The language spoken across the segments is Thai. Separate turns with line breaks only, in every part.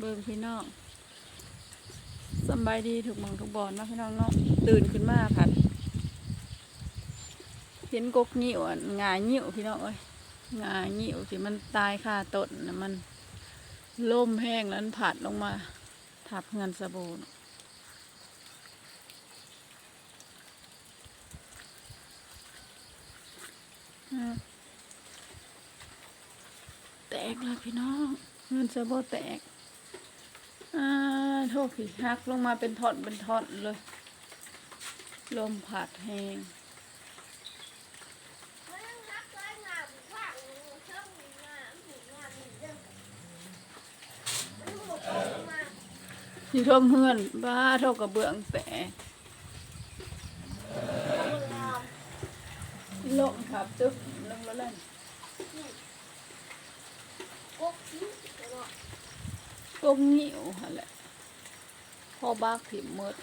เบิ่งพี่น้องสบายดีถูกมองถูกบอนเนาะพี่น้องเนาะตื่นขึ้นมาผัดเห็นกกงิ้วอะงางิ้วพี่น้องเอ้ยงางิ้วที่มันตายค่าต้นน่ะมันล่มแห้งแล้วมันผัดลงมา ทับเงินสะบูนอ่แตกแล้วพี่น้องเงินสะบูแตก อ่าโทษผีหักลงมาเป็นท่อนเป็นท่อนเลย ลมผัดแห้งอยู่ท่วมเฮือนบ้าเท่ากับเบื้องแต่ลงขับจึ๊บลงแล้วเล่นก งงิ้วหั่นแหละพ่อบ้าผิมหมด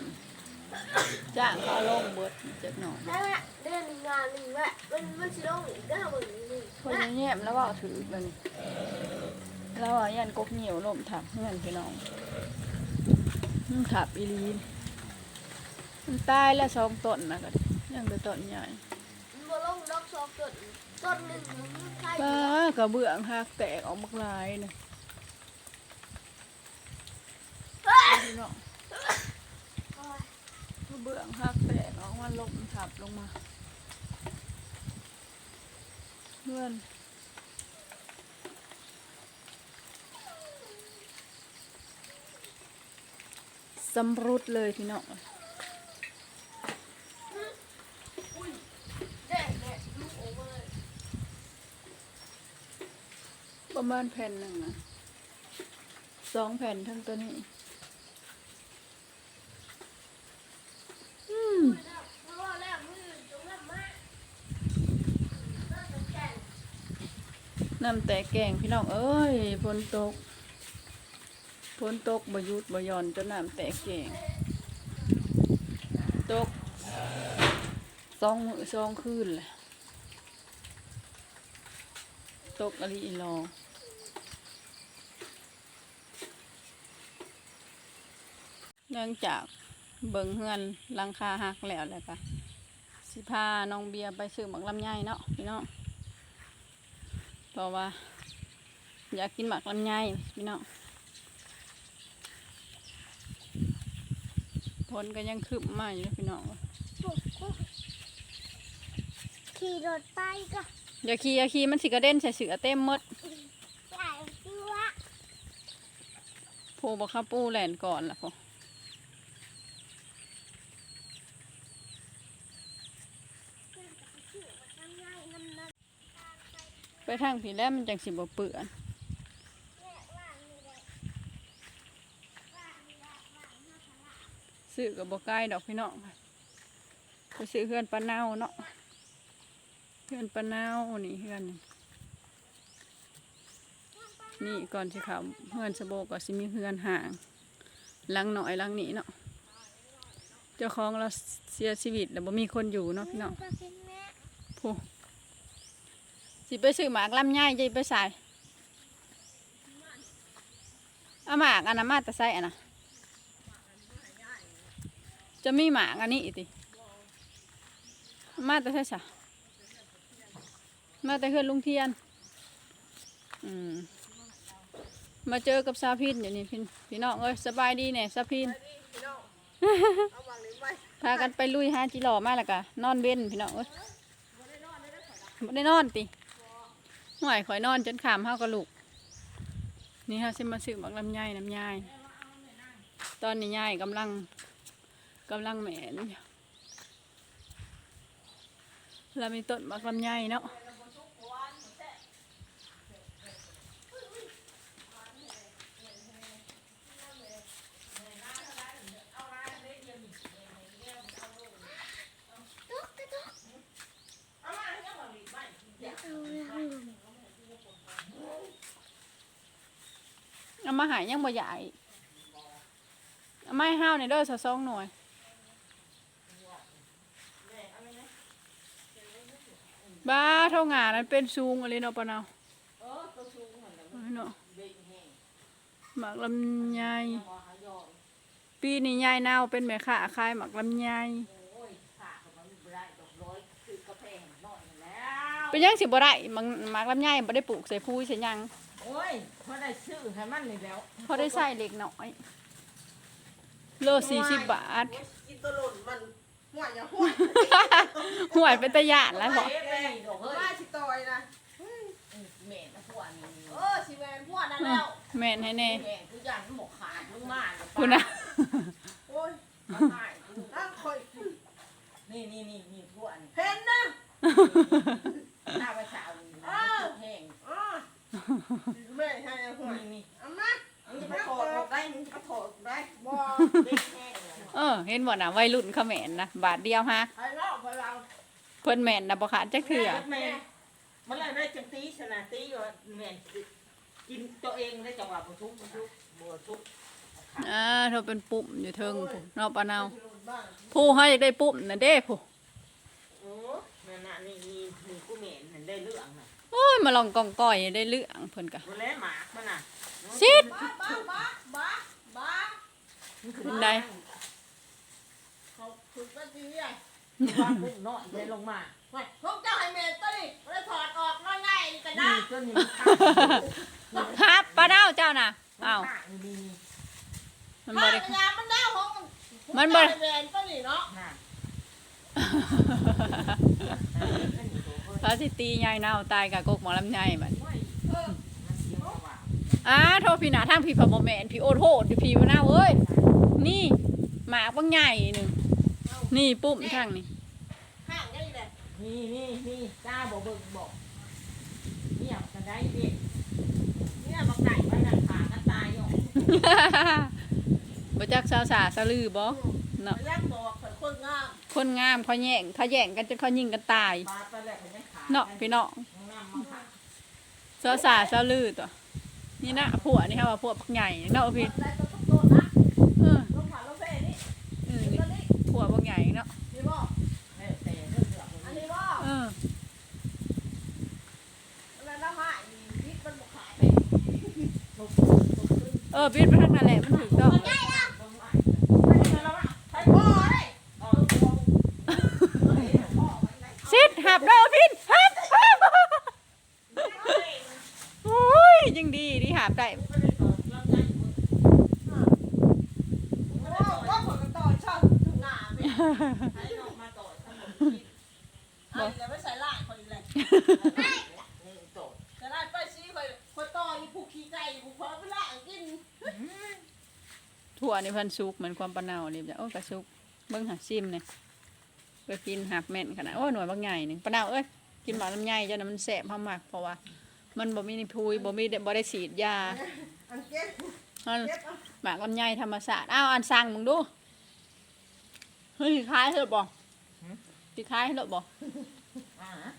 จ้างเขาลงเบิดจักหน่อย
นั่นแหละเดือนหนึ่งงานหนึ่งแหละมันมันสิลงอีกได้เหมือนนี่
คนแย่มแล้วว่าถือมันแล้วว่ายันกกเหนียวลมถับเงื่อนพี่น้องมันถับอีหลีนมันตายแล้วสองต้นนะก็ยังเป็นต้นใหญ่
มันบ่ลงดอกซอกต้นต้นหนึ่งมันใคร
ป้ากระเบื้องหักแตกออกมากลายเนี่ย พี่น้องกระเบื้องหักแตกออกมาลมถับลงมาเพื่อนสำรุดเลยพี่น้อง
แด่แด่ลูกออกมาเลย
ประมาณแผ่นหนึ่งนะสองแผ่นทั้งตัวนี้ อืม
เพราะว่าแล้วมือตรงนั้นมาต้นแก่น
น้ำแต่แกงพี่น้องเอ้ยฝนตกฝนตกบยุดบยอนจนน้ำแต่แกงตกสองมือสองคืนเลยตกอะไรอีลอเนื่องจากเบิ่งเฮือนลังคาหักแล้วแหละค่ะสิพาน้องเบียร์ไปซื้อหมักลำไยเนาะพี่น้อง เพราะว่า อยากกินหมักลำไยพี่น้องผลก็ยังคืบมาอยู่พี่น้อง
ปุ๊บปุ๊บขี่รถไปก็
อย่าขี่อย่าขี่มันสิกระเด็นใส่เสือเต็มหมด
ใหญ่ตัว
โพบอกข้าปูแหลนก่อนล่ะพอ ทางผีแล้วมันจังสิบ่เปื่อนซื้อกับบ่ใกล้ดอกพี่น้องไปซื้อเฮือนปลาเน่าเนาะเฮือนปลาเน่านี่เฮือนนี่นี่ก่อนสิเขาเฮือนสะโบก็สิมีเฮือนห่างหลังหน่อยหลังนี้เนาะเจ้าของเราเสียชีวิตแล้วบ่มีคนอยู่เนาะพี่น้อง
ก็กินแม่
ผู้ สิไปซื้อหมากลำไยจะไปใส่เอาหมากอันนั้นมาแต่ใส่อันน่ะจะมีหมากอันนี้อีกติมาแต่ใส่สะมาแต่เพื่อนลุงเทียน อืม มาเจอกับซาพินอยู่นี่พี่พี่น้องเอ้ยสบายดีเนี่ยซาพินพากันไปลุยหาจิหล่อมาแล้วกะนอนเว้นพี่น้องเอ้ยบ่ได้นอนติ ห่วยข่อยนอนจนขามเฮากระลุก นี่ฮะสิมาซื้อบักลำไยน้ำยายตอนนี้ยายกำลังกำลังแหมนเรามีต้นบักลำไยเนาะ เอามาหายยังบ่ใหญ่เอามาให้ห้าวในเด้อสะสองหน่วยบ้าเท่างานั้นเป็นสูงอะไรเนาะปะเนาะเนาะหมักลำไยปีนี้ยายนาเป็นแม่ค้าขายหมักลำไยเป็นยังสิบ่ได้หมักหมักลำไยบ่ได้ปลูกใส่พูใส่ยัง
โอ้ยพอได้ซื้อให้มันนี่แล้ว
พอได้ใส่เล็กน้อยโลสี่สิบบาท
กินตัวหล่นมันหัวอย่าหัว
ห่วยเป็นตะยานแล้ว
บ
บ่
อกได้ดอกเฮ้ย
ว่าสิต่อยนะ
แม่นะพวกนี้
เออสิแมนหัวนั่นแล้ว
แม่นให้แน่
แม่กูยันหมกขาดลงมา
คุณนะ
โอ้ย
ง่าย
นั่งคอย
นี่นี่นี่นี่พวกนี้
เห็นนะ
หน้าประชาชนแห้ง
อ๋อ แม่ให้หัว
นี่นี่
เอามา
มึงจะมาถอดได้มึงจะถอดได้
บ่
เด็กแห้งเลย
เออ เห็นบ่น่ะวัยรุ่นเขาแม่นนะบาทเดียวฮะ
ให้รอบพลัง
เพิ่นแม่นนะบ่ขาดจักเทื่อ
แม่มันอะไรได้จังตีชนะตีว่าแม่กินตัวเองได้จังหวะบุทุกบุทุกบัวทุก
อ่าเธอเป็นปุ่มอยู่เทิงผู้เนอกปะนาว
สิหล่นบ้าง
ผู้เฮาอยากได้ปุ่มน่ะเด้ผู้
โอ้นั่นน่ะนี่นี่นี่กูเหม็นเห็นได้เรื่องน่ะ
โอ้ยมาลองกองก้อยได้เรื่องเพิ่นก็
วันแล้วหมากมันน่ะ
ซิด
บ้าบ้าบ้าบ้าบ้า
เป็นได
เขาฝึกกันทีเนี่ย
ว่าพุ่งน้อยเลยลงมา
เฮ้ยพวกเจ้าให้เมย์ตัวนี้ไม่ได้ถอดออกง่ายๆนี่กัน
นี่
นะ
จนนี่มัน
ครับปลาดาวเจ้าน่ะอ้าว
นี่นี่
มัน
ถ้า
บ่ได้
เวลามันได้ของ
มันบ่
พวกเจ้าให้เมย์ตัวนี้เนาะ
น่ะ
พระสิตียายนาวตายกับกกหมอลำไยบัด
เออ
อ่าโทษพี่หนาทางพี่พะบ่แม่นพี่โอโทษพี่มะนาวเอ้ยนี่หมากบางใหญ่หนึงนี่ปุ่มทางนี่
ห่างกันอีกเลย
นี่นี่นี่จ้าบอกเบิ่งบอกเงียบกันได้เด็กเนี่ยมาไก่ไปน่ะขากันตายอยู่
บ่จักสาวสาสะลือบ่เนาะ
แรกบอกข่อยคนงาม
คนงามเขาแย่งเขาแย่งกันจนเขายิงกันตาย
ปลาไปแล้ว เนาะ
พี่น้อง
น้ำมันขา
สาวสาลือตัวนี่นะผัวนี่ค่ะว่าผัวปักใหญ่เนาะพี่
อะไรตัวโตๆนะ
เออ
ลงผ่านลงเฟ่นี่
เออ
นี่
นี่
ตัวนี้
ผัวปักใหญ่เนาะ
นี่
เออง
อันนี้บ่
เออ
อะไรนะฮะอีพิษมันบ่ขาย
เออบิดไปทางนั้นแหละมันถูกต้อง
ใหญ่ละไปแล้วอะไปบ่ได้
ซิดหั บเด้อพี่หับหับโอ้ยยังดีที่หับได้
โอ้ว่าผมก็ต่อชอบถึงหน้าไปอันนี้แล้วไม่ใส่ล่ายคนอีกเลยแต่ลายไปชี้คอยคอยต่ออีผูกขี้ไก่ผูกพร้อมไปละกิน
ถั่วนี่พันซุกเหมือนความปะเนาเลยจ้ะโอ้กระซุกเบิ่งหาซิมเนี่ย ไปกินหับแม่นขนาดโอ้หน่วยบางใหญ่หนึ่งปะเนาเอ้ยกินหมาลำไยจ้ะนะมันแสบมากเพราะว่า มันบ่มีนิพุยบ่มีบ่ได้ฉีดยา
อันเก็บ
มัน
เก็บเอา
หมากลำไยธรรมศาสตร์อ้าวอันสั่งมึงดูเฮ้ยคล้ายเหรอบ่สิคล้ายเหรอบ่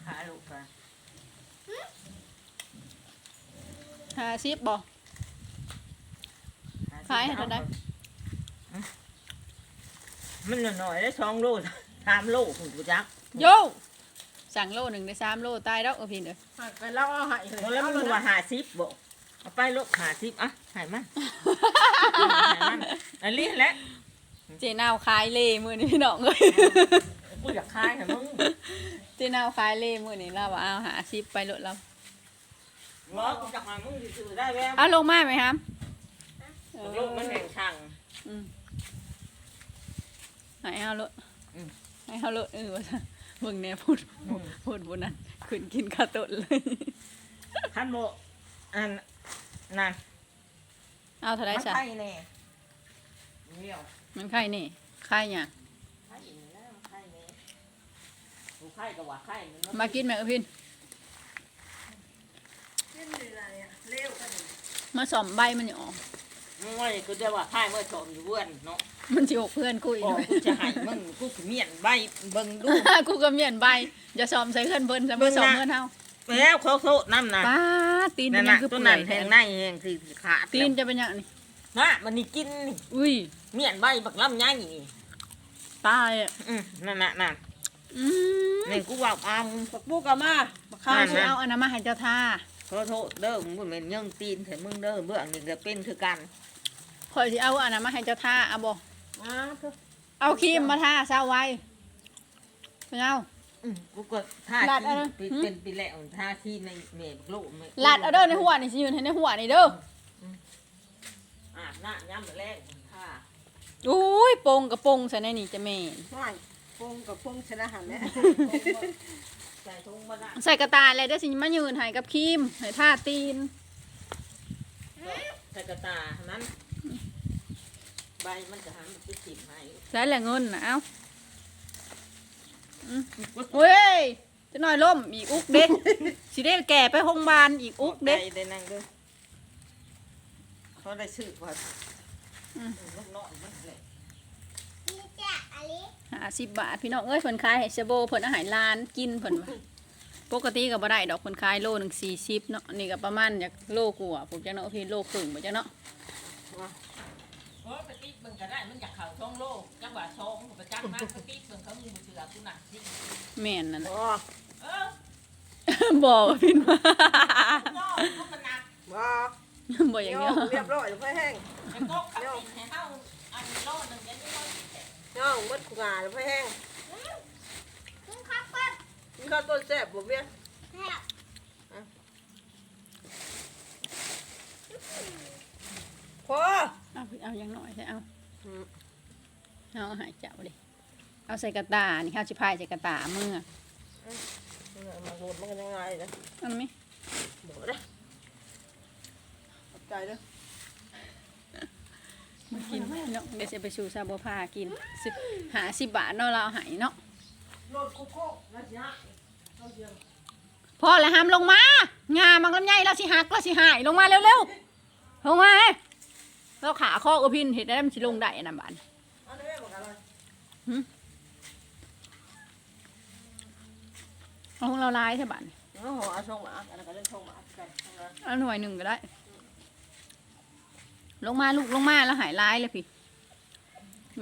ขายลูกกัน
หาซิบบ่
มันหน่อยได้สองโล สามโลคุณกูจัก
โยสั่งโลหนึ่งได้สามโลตายแล้วเออพี่เด้อ
ไปแล้วเอาให้เลย
แล้วมึงว่าหาซิบบอกเอาไปลูกหาซิบอะหายมันหายมันอันนี้แหละ
เจนาวคายเล่มื้อนี้พี่น้องเอ้ย
กูอยากคายค่ะมึง
เจนาวคายเล่มื้อนี้เราว่าเอาหาซิบไปโลดเรา
ล้อกูจักมามึงถือได้แวว
เอาลงมาไหมครับ
ลูกมันแห่งช่าง
อืมให้เอาโลด
อืม
ให้ เอาโลดเออว่าซะเบิ่งแน่พูดพูดบนนั้นขึ้นกินข้าวต้นเลย
ท่านโบอันนั่น
เอาเท่าไร
มัน
ซะ
ไข่แน่เดี่ยว
มันไข่นี่ไข่หยัง
ไข่แล้วไข่แน่กูไข่กับว่าไข่มัน
มากินแม่เออพิน
กินอะไรอะเร็วกันเลย
มาสอมใบมันอยู่ออก
มึ งว่ากูจะว่าไข่เมื่อชมอยู่เว้นเนาะ
มันสิออกเพื่อนคุย
บอกกูจะให้มึงกูขมียนใบเบิ่งดู
กูก็เมียนใบอย่าสอมใส่เพื่อนเพิ่นซะบ่สอมเพื่อนเฮา
แล้วเขาโซน้ำนะ
ป้าตีนเป็
นั่
น
น
หยัง
น่ะ
คือ
ตัว
เปื่
นั้
อนย
แท
แท้
งในแหงสิขาด
ตีนจะเป็นหยังนี่
นะมันนี่กินนี่
อุ้ย
เมียนใบบักลำไยนี่
ตายอะ
อืมนั่นน่ะนั่น
อืม
นี่กูว่าอาม
ปักบุกเอามาปักข้าว
ข้าวสิเอาอันนั้นมาให้เจ้าท่า
ขอโทษเด้อมึงบ่แม่นยังตีนแต่มึงเด้อเบื้องนี่ก็เป็นคือกัน
ข่อยสิเอาอันนั้นมาให้เจ้าท่าเอาบ่
อ้าเถอะ
เอาครีมมาทาเช้าไว้เอา
อืมกูก็ท่า
ลาดเอา
ที่
นะ
เป็นปีแล้วท่าที่ในเมฆลูกแม่
ลาดเอาเด้อในหัวนี่สิยืนให้ในหัวนี่เด้อ
อ่าหน้าย้ำแรกท่า
อุ้ยโปงกับโปงใส่ในนี่จะแม่น
ว่ายปงกับปงชนะหันแหละ
ใส่ถุงมาได้
ใส่กระตายเลยเด้อสิมายืนให้กับครีมให้ท่าตีน
ใส่กระตานั้นใบมันจะหันไปจิบให้
ใส่แหละเงินนะเอ้าอืมเว้ยจะน้อยล่มอีกอุกเด็กสิได้แก่ไปโรงพยาบาลอีกอุกเด็ก
ได้นั่งด้วยเขาได้ชื่อว่า
อืม
ลูกน้อยมันเลย
นี่จ้ะอลิ
หาสิบบาทพี่น้องเอ้ยเพิ่นขายให้เซโบเพิ่นอาหารร้านกินเพิ่นว่าปกติก็บ่ได้ดอกเพิ่นขายโลหนึง40เนาะนี่ก็ประมาณจากโลกว่าผมจังเนาะพี่โลครึ่งบ่จังเนาะ
เพราะไปติ๊กมึงก็ได้มันอยากเข่าช่องโลกจังหวะช่องไปจักมากไปติ๊กมึงเขามีมือเสือกูหนักจริง
แม่นนั่นน่ะ
บ่
เออ
บอกว่าพี่ว่า
ย่อเขามันหนัก
บ่
บ่อย่าง
โย
เงี้ย
เรียบร้อยแล้วค่อยแห้ง
ไอ้ก๊กขับติดให้เข้าอันโลหนึ่งเดี๋ยวนี้เขา
ย่องเบิดขงาแล้วค่อยแห้งคุณครับเปิ้ลมีข้าวต้นแซ่บบ่เบี้ยแซ่บพอ
เอาเอาอย่างน้อยใช่เอา
อืม
เอาหายเจ้าดิเอาใส่กระตานี่ข้าวสิพายใส่กระตามือ
มาโหดมันกันยังไงนะ
อันนี้
บอกนะขอบใจเด้อ
มากินเนาะเดี๋ยวจะไปสู่ซาบัวพากินสิหาสิบบาทเนาะเราเอาใหายเนาะ
โลดโกโก้นะจ๊ะเราเดียว
พอแล้วห้ามลงมางามันลำไยเราสิหักเราสิหายลงมาเร็วๆลงมาเอ้ยเราขาข้อกระพินเห็ดได้มันสิลงได้อันนะบาน
อันนี้แม่บอกอะไร
เอาของเราลายใช่บาน
โอ้โหเอาส่งมาอันนั้นก็เล่นส่งมากันส่งมา
เอาหน่วยหนึ่งก็ได้ ลงมาลูกลงมาแล้วหายลายเลยพี่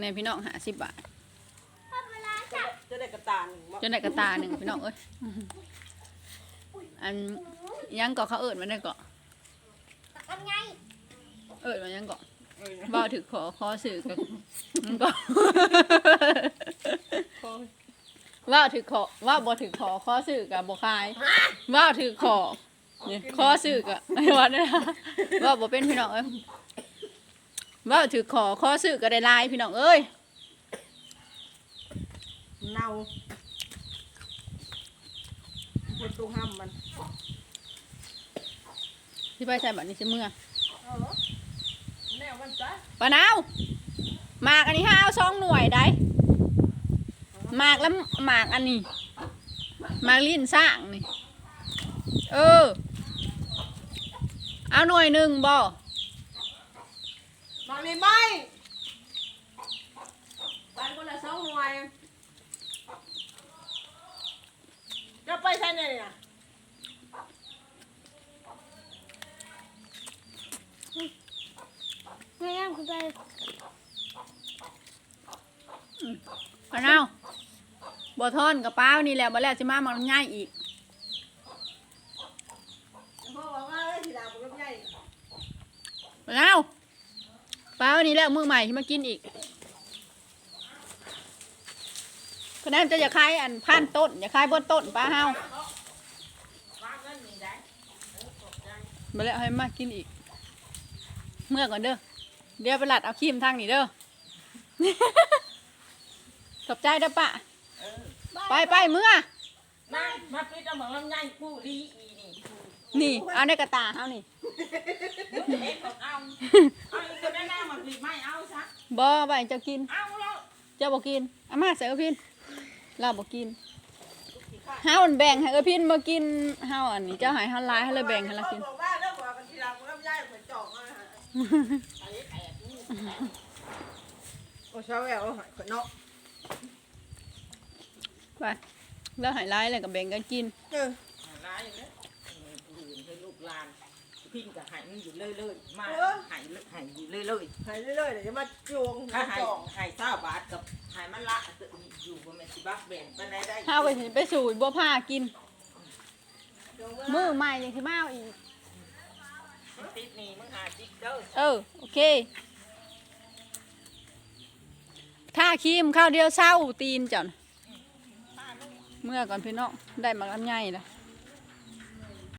ในพี่น้องหาสิบบาท
จะจะได้กระตานบ่
จนได้กระตาหนึ่งพี่น้องเอ้ยอันยังเกาะเขาเอิดมันได้เกาะ
กันไง
เอิดมันยังเกาะ
เออ
บ่ถือขอขอสื่อกับมันก็ว่าถือขอว่าบ่ถือขอขอสื่อกับบ่คายว่าถือขอนี่ขอสื่อกับไอ้วัดนะว่าบ่เป็นพี่น้องเอ้ย ว่าถือขอขอสื่อก็ได้ลายพี่น้องเอ้ย
เน่าคนตุ้งห้ำมัน
ที่ไปใส่บัตรนี้สิเมื่อ
เออแนวมันจ้ะ
ปะนาวหมากอันนี้ห้าเอาสองหน่วยได้หมากแล้วหมากอันนี้หมากลิ้นสร้างนี่เออเอาหน่วยหนึ่งบ่
มาเลยไหมบ้านคนละสองหน่วยจะไปใช่ไหนน่ะ
ไม่ยังคุณไป
ปะนาวบ่ทอนกับป้าวนี่แหละบ่แล้วสิมามันง่ายอีก
พ่อบอกว่าเอ้ยทีหลังผมก็ใหญ่
ปะนาว ป้าวนี่แหละมือใหม่ที่มากินอีกคะแนนจะอย่าคายอันพันต้น อย่าคายบนต้นป้าเฮา
ฟ้าเงินนี่ได้เออขอบใจ
มาแล้วให้มากินอีก เมื่อก่อนเด้อเดี๋ยวไปหลัดเอาครีมทางนี้เด้อขอบใจเด้อปะ
เออ
ไปไปเมื่อ
นั่งมาปิดเอาหมังลำไยผู้ดีอีนี่
นี่เอาในกระตาเอานี่
ซะ
บ่ไปเจ้ากิน
เอาแล้ว
เจ้าบ่กินเอามาใส่เออพินเราบ่กินเฮามันแบ่งให้เออพินบ่กินเฮาอันนี้เจ้าให้เฮาหลายให้เลยแบ่งให้เรากิน
บอกว่าเรื่องบอกกันทีหลังผมก็ใหญ่เหมือนจอกมาฮะ
ไอ้แตกนี่
โอ้เช้าแววขนเนาะ
ไปแล้วให้หลายแล้วก็แบ่งกันกิน
เออ
ร้ายอยู่เลยผู้อื่นให้ลูกหลาน พินกับหายอยู่เรื่อยๆมาหายหายอยู่เรื่อย
หายเรื่อยๆเดี๋ยวจะมาจวง
ๆถ้า
จ่อง
หายเศ้าบาทกับหายมันละอยู่บนเมนสิบักแบ่งไปไหนได้
ข้าวไปสิไปสู่บัวผ้ากิน มือใหม่ยังที่มาอาอีก
ติดนี่มึงหาจิ๊กเด้อ
เออ โอเคท่าครีมข้าวเดียวเศร้าตีนจ้ะเมื่อก่อนพี่น้องได้มาลำไยนะ